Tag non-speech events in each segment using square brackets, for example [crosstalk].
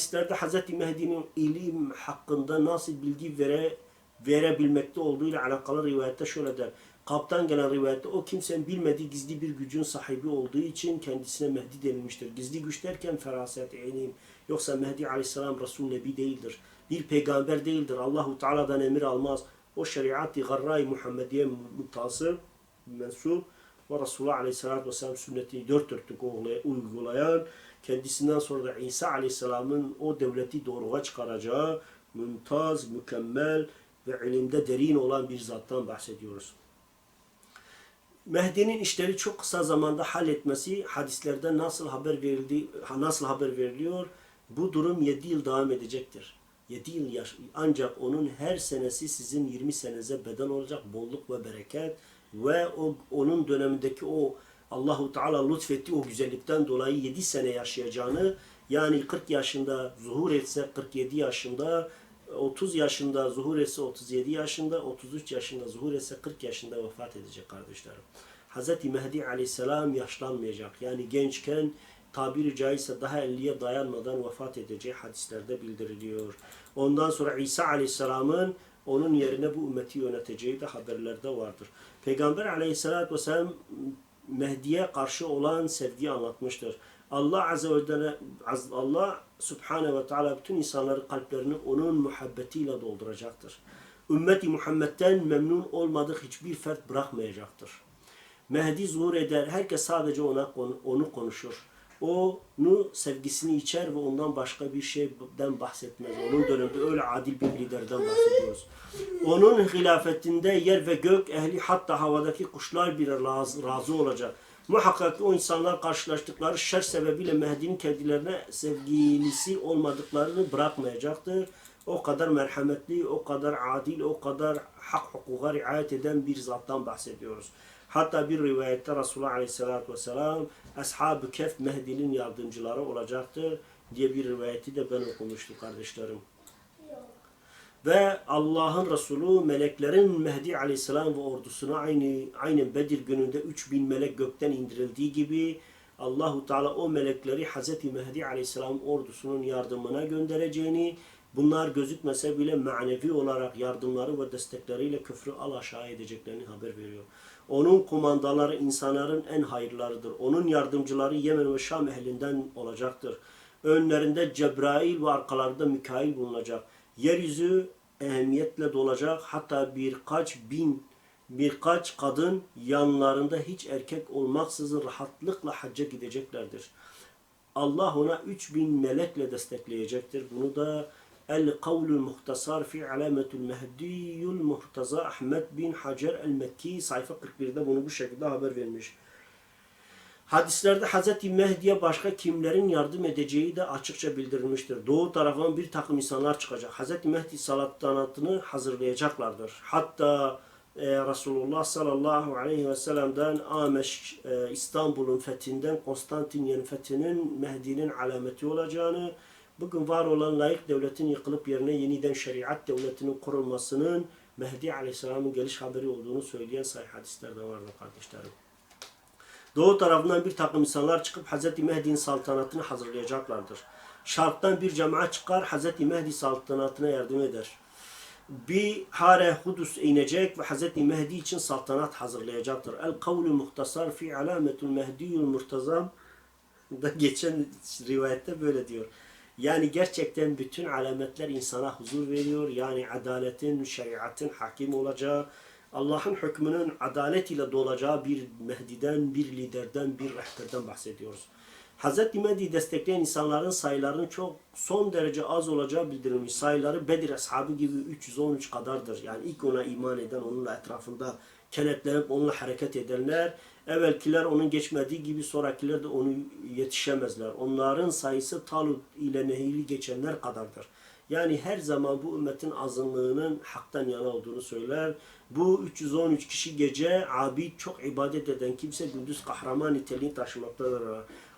hadislerde Hz. Mehdi'nin ilim hakkında nasıl bilgi vere, verebilmekte olduğu ile alakalı rivayette şöyle der. Kaptan gelen rivayette o kimsenin bilmediği gizli bir gücün sahibi olduğu için kendisine Mehdi denilmiştir. Gizli güç derken feraset, ilim. Yoksa Mehdi aleyhisselam Resul Nebi değildir. Bir peygamber değildir. Allahu Teala'dan emir almaz. O şeriat-ı garra-i Muhammediye mutasır, mensup ve Resulullah Aleyhisselatü Vesselam sünnetini dört dörtlük uygulayan, kendisinden sonra da İsa Aleyhisselam'ın o devleti doğruğa çıkaracağı mümtaz, mükemmel ve ilimde derin olan bir zattan bahsediyoruz. Mehdi'nin işleri çok kısa zamanda halletmesi hadislerde nasıl haber verildi nasıl haber veriliyor? Bu durum 7 yıl devam edecektir. 7 yıl yaş ancak onun her senesi sizin 20 senenize beden olacak bolluk ve bereket ve o onun dönemindeki o Allahu Teala lütfetti o güzellikten dolayı 7 sene yaşayacağını yani 40 yaşında zuhur etse 47 yaşında 30 yaşında zuhur etse 37 yaşında 33 yaşında zuhur etse 40 yaşında vefat edecek kardeşlerim. Hz. Mehdi aleyhisselam yaşlanmayacak. Yani gençken tabiri caizse daha 50'ye dayanmadan vefat edeceği hadislerde bildiriliyor. Ondan sonra İsa aleyhisselamın onun yerine bu ümmeti yöneteceği de haberlerde vardır. Peygamber aleyhissalatü vesselam Mehdi'ye karşı olan sevgiyi anlatmıştır. Allah azze ve celle Allah subhanehu ve teala bütün insanların kalplerini onun muhabbetiyle dolduracaktır. Ümmeti Muhammed'den memnun olmadık hiçbir fert bırakmayacaktır. Mehdi zuhur eder, herkes sadece ona onu konuşur. Onu sevgisini içer ve ondan başka bir şeyden bahsetmez. Onun döneminde öyle adil bir liderden bahsediyoruz. Onun hilafetinde yer ve gök ehli hatta havadaki kuşlar bile razı, olacak. Muhakkak o insanlar karşılaştıkları şer sebebiyle Mehdi'nin kendilerine sevgilisi olmadıklarını bırakmayacaktır. O kadar merhametli, o kadar adil, o kadar hak hukuka riayet eden bir zattan bahsediyoruz. Hatta bir rivayette Resulullah Aleyhisselatü Vesselam Ashab-ı Kehf Mehdi'nin yardımcıları olacaktır diye bir rivayeti de ben okumuştum kardeşlerim. Ve Allah'ın Resulü meleklerin Mehdi Aleyhisselam ve ordusuna aynı aynen Bedir gününde 3000 melek gökten indirildiği gibi Allahu Teala o melekleri Hz. Mehdi Aleyhisselam ordusunun yardımına göndereceğini bunlar gözükmese bile manevi olarak yardımları ve destekleriyle küfrü al aşağı edeceklerini haber veriyor. Onun kumandaları insanların en hayırlarıdır. Onun yardımcıları Yemen ve Şam ehlinden olacaktır. Önlerinde Cebrail ve arkalarında Mikail bulunacak. Yeryüzü ehemmiyetle dolacak. Hatta birkaç bin, birkaç kadın yanlarında hiç erkek olmaksızın rahatlıkla hacca gideceklerdir. Allah ona 3000 melekle destekleyecektir. Bunu da Kavlul Muhtasar fi Alametul Mehdiyul Muhtaza Ahmet bin Hacer el Mekki sayfa 41'de bunu bu şekilde haber vermiş. Hadislerde Hz. Mehdi'ye başka kimlerin yardım edeceği de açıkça bildirilmiştir. Doğu tarafından bir takım insanlar çıkacak. Hz. Mehdi salatanatını hazırlayacaklardır. Hatta e, Resulullah sallallahu aleyhi ve sellem'den Ameş e, İstanbul'un fethinden Konstantinye'nin fethinin Mehdi'nin alameti olacağını bugün var olan layık devletin yıkılıp yerine yeniden şeriat devletinin kurulmasının Mehdi Aleyhisselam'ın geliş haberi olduğunu söyleyen sahih hadislerde vardır kardeşlerim. Doğu tarafından bir takım insanlar çıkıp Hz. Mehdi'nin saltanatını hazırlayacaklardır. Şarktan bir cemaat çıkar Hz. Mehdi saltanatına yardım eder. Bir hare Hudus inecek ve Hz. Mehdi için saltanat hazırlayacaktır. El kavlu muhtasar fi alametul mehdiyul murtazam da geçen rivayette böyle diyor. Yani gerçekten bütün alametler insana huzur veriyor. Yani adaletin, şeriatın hakim olacağı, Allah'ın hükmünün adalet ile dolacağı bir Mehdi'den, bir liderden, bir rehberden bahsediyoruz. Hz. Mehdi destekleyen insanların sayılarının çok son derece az olacağı bildirilmiş. Sayıları Bedir ashabı gibi 313 kadardır. Yani ilk ona iman eden, onunla etrafında kenetlenip onunla hareket edenler, evvelkiler onun geçmediği gibi sonrakiler de onu yetişemezler. Onların sayısı Talut ile Nehil'i geçenler kadardır. Yani her zaman bu ümmetin azınlığının haktan yana olduğunu söyler. Bu 313 kişi gece abid çok ibadet eden kimse gündüz kahraman niteliğini taşımaktadır.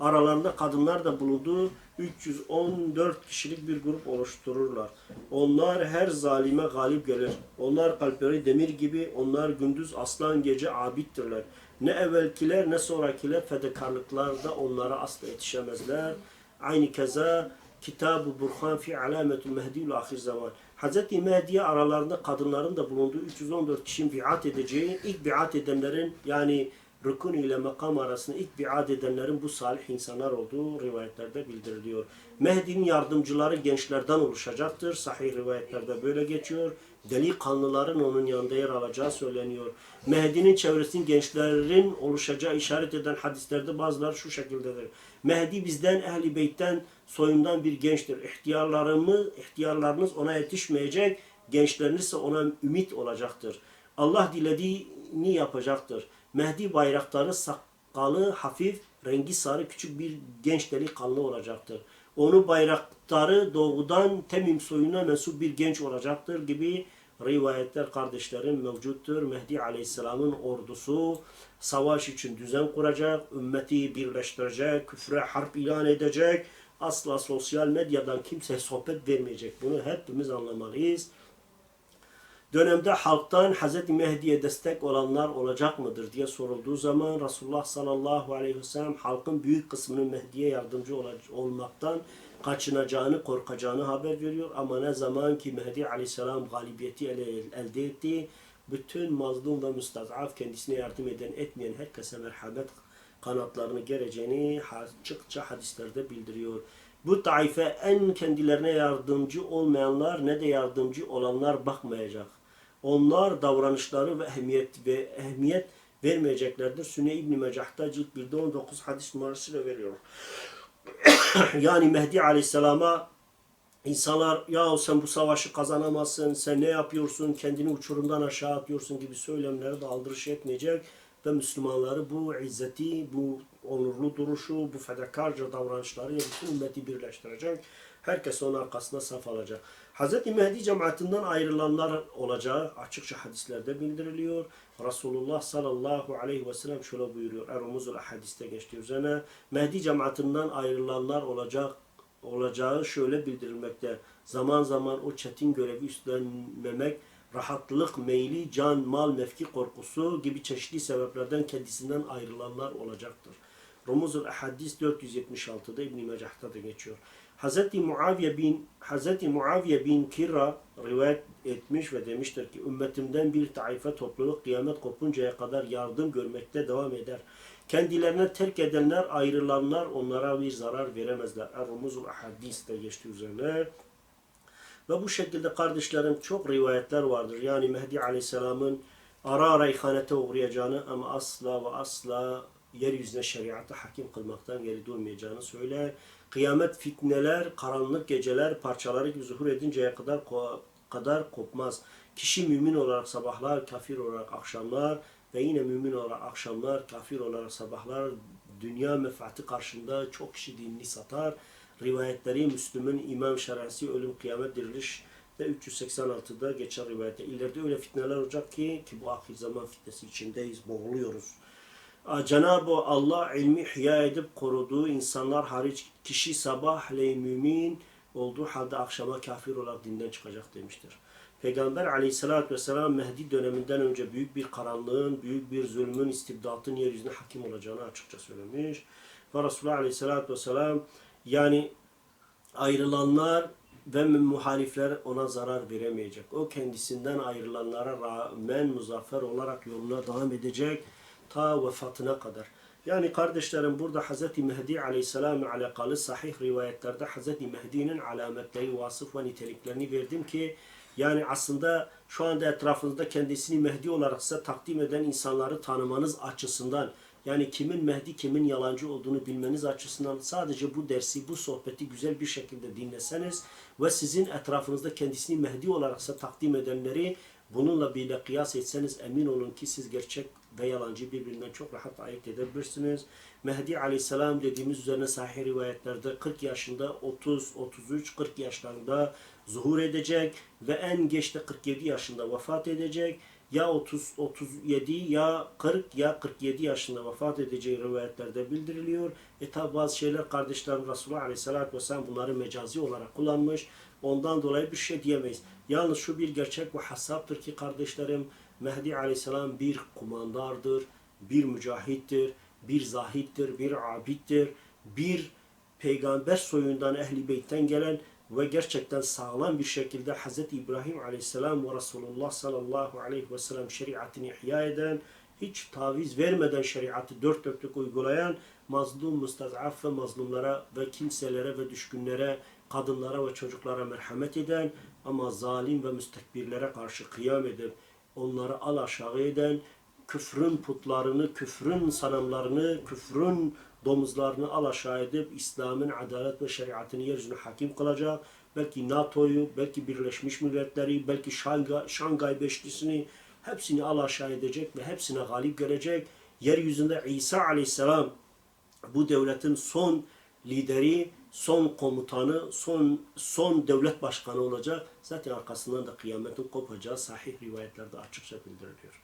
Aralarında kadınlar da bulunduğu 314 kişilik bir grup oluştururlar. Onlar her zalime galip gelir. Onlar kalpleri demir gibi, onlar gündüz aslan gece abittirler. Ne evvelkiler ne sonrakiler fedakarlıklarda onlara asla yetişemezler. Aynı keza Kitab-ı Burhan fi alametul Mehdi ahir zaman. Hz. Mehdi'ye aralarında kadınların da bulunduğu 314 kişinin biat edeceği, ilk biat edenlerin yani rükun ile makam arasında ilk biat edenlerin bu salih insanlar olduğu rivayetlerde bildiriliyor. Mehdi'nin yardımcıları gençlerden oluşacaktır. Sahih rivayetlerde böyle geçiyor. Delikanlıların onun yanında yer alacağı söyleniyor. Mehdi'nin çevresinin gençlerin oluşacağı işaret eden hadislerde bazıları şu şekildedir. Mehdi bizden ehli beytten soyundan bir gençtir. İhtiyarlarımız, ihtiyarlarınız ona yetişmeyecek, gençleriniz ise ona ümit olacaktır. Allah dilediğini yapacaktır. Mehdi bayraktarı sakalı hafif, rengi sarı küçük bir genç delikanlı olacaktır. Onu bayraktarı doğudan Temim soyuna mensup bir genç olacaktır gibi rivayetler kardeşlerim mevcuttur. Mehdi Aleyhisselam'ın ordusu savaş için düzen kuracak, ümmeti birleştirecek, küfre harp ilan edecek, asla sosyal medyadan kimse sohbet vermeyecek. Bunu hepimiz anlamalıyız. Dönemde halktan Hz. Mehdi'ye destek olanlar olacak mıdır diye sorulduğu zaman Resulullah sallallahu aleyhi ve sellem halkın büyük kısmının Mehdi'ye yardımcı ol- olmaktan kaçınacağını, korkacağını haber veriyor. Ama ne zaman ki Mehdi aleyhisselam galibiyeti elde etti, bütün mazlum ve müstazaf kendisine yardım eden, etmeyen herkese merhamet kanatlarını gereceğini açıkça hadislerde bildiriyor. Bu taife en kendilerine yardımcı olmayanlar ne de yardımcı olanlar bakmayacak. Onlar davranışları ve ehemmiyet ve ehemmiyet vermeyeceklerdir. Sünne İbn Mecah'ta cilt 1'de 19 hadis numarasıyla veriyor. [coughs] yani Mehdi Aleyhisselam'a insanlar ya sen bu savaşı kazanamazsın, sen ne yapıyorsun, kendini uçurumdan aşağı atıyorsun gibi söylemlere de aldırış etmeyecek ve Müslümanları bu izzeti, bu onurlu duruşu, bu fedakarca davranışlarıyla bütün ümmeti birleştirecek. Herkes onun arkasına saf alacak. Hz. Mehdi cemaatinden ayrılanlar olacağı açıkça hadislerde bildiriliyor. Resulullah sallallahu aleyhi ve sellem şöyle buyuruyor. Erumuzul hadiste geçtiği üzerine Mehdi cemaatinden ayrılanlar olacak olacağı şöyle bildirilmekte. Zaman zaman o çetin görevi üstlenmemek, rahatlık, meyli, can, mal, mevki korkusu gibi çeşitli sebeplerden kendisinden ayrılanlar olacaktır. Rumuzul Hadis 476'da İbn Mecah'ta da geçiyor. Hz. Muaviye bin Hz. Muaviye bin Kira rivayet etmiş ve demiştir ki ümmetimden bir taife topluluk kıyamet kopuncaya kadar yardım görmekte devam eder. Kendilerine terk edenler, ayrılanlar onlara bir zarar veremezler. Er-Rumuzul Hadis de geçti üzerine. Ve bu şekilde kardeşlerim çok rivayetler vardır. Yani Mehdi Aleyhisselam'ın ara ara ihanete uğrayacağını ama asla ve asla yeryüzüne şeriatı hakim kılmaktan geri durmayacağını söyler. Kıyamet fitneler, karanlık geceler parçaları gibi zuhur edinceye kadar ko- kadar kopmaz. Kişi mümin olarak sabahlar, kafir olarak akşamlar ve yine mümin olarak akşamlar, kafir olarak sabahlar dünya menfaati karşında çok kişi dinini satar. Rivayetleri Müslüm'ün İmam Şerasi ölüm kıyamet diriliş ve 386'da geçen rivayette. İleride öyle fitneler olacak ki ki bu ahir zaman fitnesi içindeyiz, boğuluyoruz. Cenab-ı Allah ilmi ihya edip koruduğu insanlar hariç kişi sabahleyin mümin olduğu halde akşama kafir olarak dinden çıkacak demiştir. Peygamber aleyhissalatü vesselam Mehdi döneminden önce büyük bir karanlığın, büyük bir zulmün, istibdatın yeryüzüne hakim olacağını açıkça söylemiş. Ve Resulullah aleyhissalatü vesselam yani ayrılanlar ve muhalifler ona zarar veremeyecek. O kendisinden ayrılanlara rağmen muzaffer olarak yoluna devam edecek ta vefatına kadar. Yani kardeşlerim burada Hz. Mehdi Aleyhisselam'la alakalı sahih rivayetlerde Hz. Mehdi'nin alametleri, vasıf ve niteliklerini verdim ki yani aslında şu anda etrafınızda kendisini Mehdi olarak size takdim eden insanları tanımanız açısından yani kimin Mehdi kimin yalancı olduğunu bilmeniz açısından sadece bu dersi, bu sohbeti güzel bir şekilde dinleseniz ve sizin etrafınızda kendisini Mehdi olarak size takdim edenleri bununla bile kıyas etseniz emin olun ki siz gerçek ve yalancı birbirinden çok rahat ayırt edebilirsiniz. Mehdi aleyhisselam dediğimiz üzerine sahih rivayetlerde 40 yaşında 30, 33, 40 yaşlarında zuhur edecek ve en geç de 47 yaşında vefat edecek. Ya 30, 37 ya 40 ya 47 yaşında vefat edeceği rivayetlerde bildiriliyor. E tabi bazı şeyler kardeşlerim Resulullah Aleyhisselatü Vesselam bunları mecazi olarak kullanmış. Ondan dolayı bir şey diyemeyiz. Yalnız şu bir gerçek ve hasaptır ki kardeşlerim Mehdi Aleyhisselam bir kumandardır, bir mücahittir, bir zahittir, bir abittir, bir peygamber soyundan Ehli Beyt'ten gelen ve gerçekten sağlam bir şekilde Hz. İbrahim Aleyhisselam ve Resulullah sallallahu aleyhi ve sellem şeriatını ihya eden, hiç taviz vermeden şeriatı dört dörtlük uygulayan, mazlum, müstazaf ve mazlumlara ve kimselere ve düşkünlere, kadınlara ve çocuklara merhamet eden ama zalim ve müstekbirlere karşı kıyam edip onları al aşağı eden, küfrün putlarını, küfrün sanamlarını, küfrün domuzlarını al aşağı edip İslam'ın adalet ve şeriatını yeryüzüne hakim kılacak. Belki NATO'yu, belki Birleşmiş Milletleri, belki Şangay, Şangay Beşlisi'ni hepsini al aşağı edecek ve hepsine galip gelecek. Yeryüzünde İsa Aleyhisselam bu devletin son lideri, son komutanı, son son devlet başkanı olacak. Zaten arkasından da kıyametin kopacağı sahih rivayetlerde açıkça bildiriliyor.